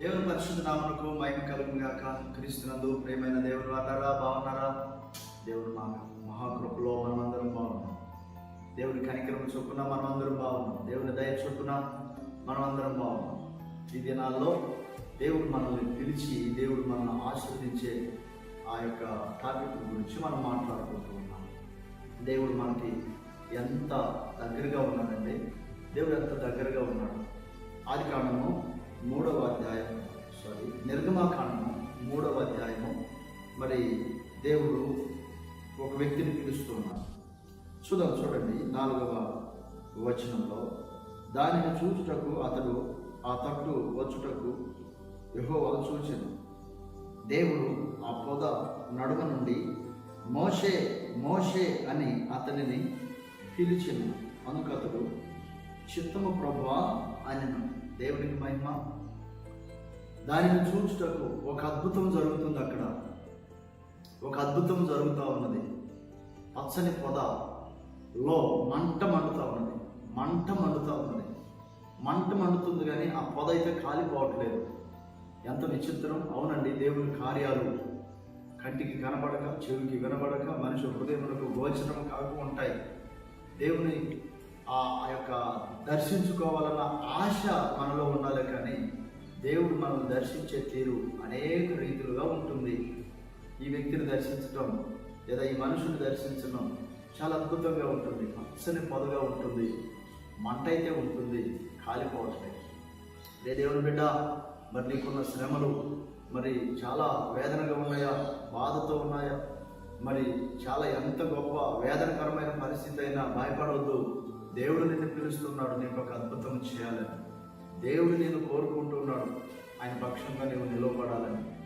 దేవుని పరిశుద్ధ నామకు మహిమ కలుగుగాక క్రీస్తునందు ప్రేమైన దేవుడు అన్నారా బాగున్నారా? దేవుడు మా మహాకృపలో మనమందరం బాగున్నాం. దేవుని కనికరం చొప్పున మనమందరం బాగున్నాం. దేవుని దయ చొప్పున మనమందరం బాగున్నాం. ఈ దినాల్లో దేవుడు మనల్ని పిలిచి దేవుడు మనల్ని ఆశీర్వదించే ఆ యొక్క టాపిక్ గురించి మనం మాట్లాడుకుంటూ ఉన్నాం. దేవుడు మనకి ఎంత దగ్గరగా ఉన్నాడండి? దేవుడు ఎంత దగ్గరగా ఉన్నాడు? ఆది కారణము మూడవ అధ్యాయం సారీ నిర్గమాకాండము మూడవ అధ్యాయము. మరి దేవుడు ఒక వ్యక్తిని పిలుస్తున్నాడు చూద్దాం చూడండి నాలుగవ వచనంలో దానిని చూచుటకు అతడు ఆ తట్టు వచ్చుటకు యహోవా చూచెను. దేవుడు ఆ పొద నడుమ నుండి మోషే మోషే అని అతనిని పిలిచెను. అనుకతడు చిత్తము ప్రభువా అని దేవునికి మహిమ దానిని చూచుటకు ఒక అద్భుతం జరుగుతుంది అక్కడ. ఒక అద్భుతం జరుగుతూ ఉన్నది. పచ్చని పొదలో మంట మండుతూ ఉన్నది. మంట మండుతూ ఉన్నది. మంట మండుతుంది కానీ ఆ పొద అయితే కాలిపోవట్లేదు. ఎంత విచిత్రం. అవునండి దేవుని కార్యాలు కంటికి కనబడక చెవికి వినబడక మనిషి హృదయములకు గోచరం కాకు ఉంటాయి. దేవుని ఆ యొక్క దర్శించుకోవాలన్న ఆశ మనలో ఉండాలి కానీ దేవుడు మనం దర్శించే తీరు అనేక రీతులుగా ఉంటుంది. ఈ వ్యక్తిని దర్శించడం లేదా ఈ మనుషుని దర్శించడం చాలా అద్భుతంగా ఉంటుంది. పచ్చని పొదగా ఉంటుంది. మంట అయితే ఉంటుంది. కాలిపోవట్లేదు రే దేవుని బిడ్డ మరి నీకున్న శ్రమలు మరి చాలా వేదనగా ఉన్నాయా? బాధతో ఉన్నాయా? మరి చాలా ఎంత గొప్ప వేదనకరమైన పరిస్థితి అయినా భయపడవద్దు. దేవుడు నిన్ను పిలుస్తున్నాడు. నీకు ఒక అద్భుతం చేయాలని. దేవుడు నేను కోరుకుంటున్నాడు. ఆయన పక్షంగా నీవు నిలవబడాలని.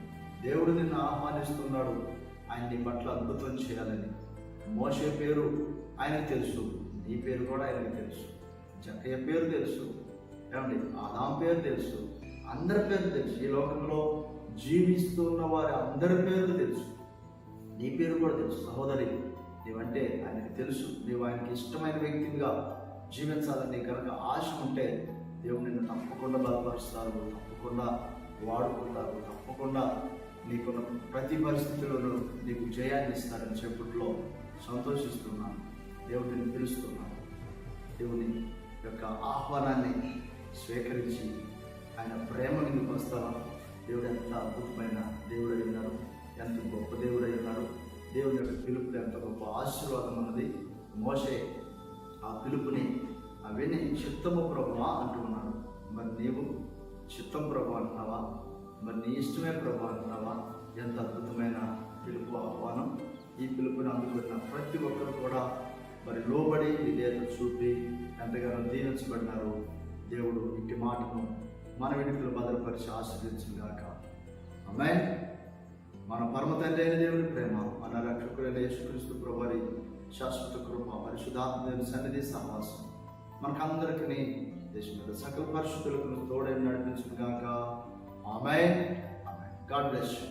దేవుడు నిన్ను ఆహ్వానిస్తున్నాడు. ఆయన నీ పట్ల అద్భుతం చేయాలని. మోసే పేరు ఆయనకు తెలుసు. నీ పేరు కూడా ఆయనకు తెలుసు. జక్కయ్య పేరు తెలుసు. ఏమండి? ఆదాం పేరు తెలుసు. అందరి పేరు తెలుసు. ఈ లోకంలో జీవిస్తున్న వారి అందరి పేర్లు తెలుసు. నీ పేరు కూడా తెలుసు. సహోదరి నీవంటే ఆయనకి తెలుసు. నీవు ఆయనకి ఇష్టమైన వ్యక్తిగా జీవించాలని కనుక ఆశ ఉంటే దేవుడు నిన్ను తప్పకుండా బలపరుస్తారు తప్పకుండా వాడుకుంటారు తప్పకుండా నీకున్న ప్రతి పరిస్థితుల్లోనూ నీకు జయాన్ని ఇస్తారని చెప్పుట్లో సంతోషిస్తున్నాను. దేవుడిని పిలుస్తున్నాను దేవుని యొక్క ఆహ్వానాన్ని స్వీకరించి ఆయన ప్రేమ నీకు వస్తాను. దేవుడు ఎంత అద్భుతమైన దేవుడై ఉన్నారు ఎంత గొప్ప దేవుడై ఉన్నారు దేవుని యొక్క పిలుపు ఎంత గొప్ప ఆశీర్వాదం అన్నది మోసే ఆ పిలుపుని అవన్నీ చిత్తము ప్రభువా అంటున్నాడు. మరి నీవు చిత్తం ప్రభు అంటున్నావా? మరి నీ ఇష్టమే ప్రభు అంటున్నావా? ఎంత అద్భుతమైన పిలుపు ఆహ్వానం. ఈ పిలుపుని అందుకున్న ప్రతి ఒక్కరు కూడా మరి లోబడి విధేయత చూపి ఎంతగానో దీవించబడినారు. దేవుడు ఇంటి మాటను మన వెనుకలు భద్రపరిచి ఆశీర్వదించిన అమ్మాయి మన పరమ తండ్రి అయిన దేవుని ప్రేమ మన రక్షకులైన యేసుక్రీస్తు ప్రభువారి శాశ్వత కృప పరిశుధాత్మ సన్నిధి సహవాసం మనకందరికీ దేశం మీద సకల పరిశుద్ధులకు తోడని నడిపించుగాక ఆమె గాడ్ బ్లెస్ యూ.